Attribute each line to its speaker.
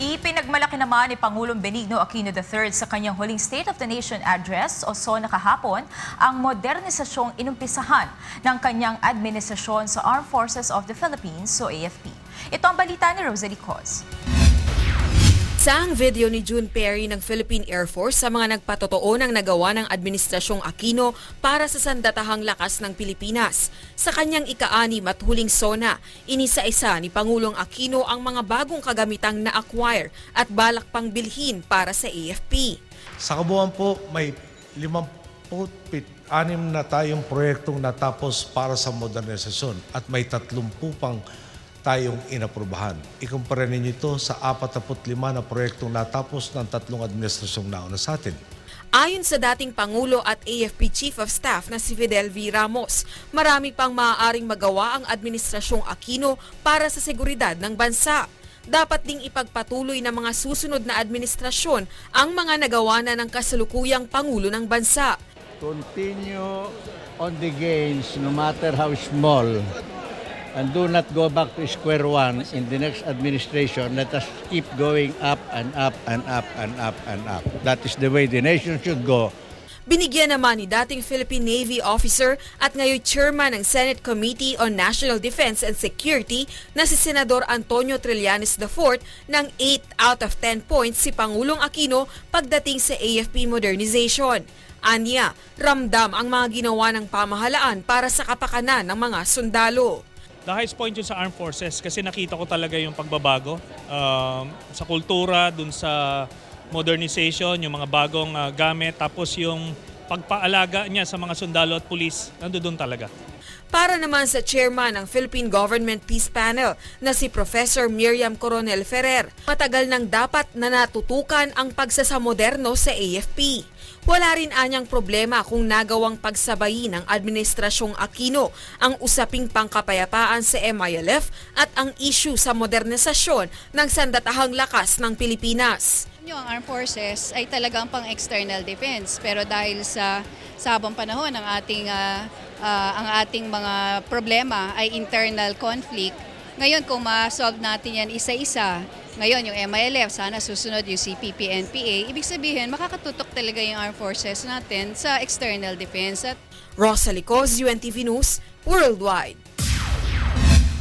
Speaker 1: Ipinagmalaki naman ni Pangulong Benigno Aquino III sa kanyang huling State of the Nation address o SONA kahapon ang modernisasyong inumpisahan ng kanyang administrasyon sa Armed Forces of the Philippines o AFP. Ito ang balita ni Rosalie Cos.
Speaker 2: Sa video ni June Perry ng Philippine Air Force sa mga nagpatotoo ng nagawa ng Administrasyong Aquino para sa sandatahang lakas ng Pilipinas. Sa kanyang ika-anim at huling SONA, inisa-isa ni Pangulong Aquino ang mga bagong kagamitang na-acquire at balak pang bilhin para sa AFP.
Speaker 3: Sa kabuuan po, may 56 na tayong proyektong natapos para sa modernisasyon at may 30 pang tayong inaprubahan. Ikumpara ninyo ito sa 45 na proyektong natapos ng tatlong administrasyong nauna sa atin.
Speaker 2: Ayon sa dating Pangulo at AFP Chief of Staff na si Fidel V. Ramos, marami pang maaaring magawa ang Administrasyong Aquino para sa seguridad ng bansa. Dapat ding ipagpatuloy ng mga susunod na administrasyon ang mga nagawa na ng kasalukuyang Pangulo ng bansa.
Speaker 4: continue on the gains no matter how small and do not go back to square one in the next administration. Let us keep going up and up and up and up and up. That is the way the nation should go.
Speaker 2: Binigyan naman ni dating Philippine Navy officer at ngayon chairman ng Senate Committee on National Defense and Security na si Senador Antonio Trillanes IV ng 8 out of 10 points si Pangulong Aquino pagdating sa AFP modernization. Anya, ramdam ang mga ginawa ng pamahalaan para sa kapakanan ng mga sundalo.
Speaker 5: The highest point yun sa armed forces kasi nakita ko talaga yung pagbabago um, sa kultura, dun sa modernization, yung mga bagong uh, gamit, tapos yung pagpaalaga niya sa mga sundalo at pulis, nandoon talaga.
Speaker 2: Para naman sa chairman ng Philippine Government Peace Panel na si Professor Miriam Coronel Ferrer, matagal nang dapat na natutukan ang pagsasamoderno sa AFP. Wala rin anyang problema kung nagawang pagsabayin ng Administrasyong Aquino ang usaping pangkapayapaan sa MILF at ang issue sa modernisasyon ng sandatahang lakas ng Pilipinas.
Speaker 6: Yung armed forces ay talagang pang external defense pero dahil sa sabang panahon ng ating ah, ah, ang ating mga problema ay internal conflict. Ngayon kung ma-solve natin yan isa-isa, ngayon yung MILF, sana susunod yung CPP, NPA, ibig sabihin makakatutok talaga yung armed forces natin sa external defense at
Speaker 2: Rosalie Cos, UNTV News, Worldwide.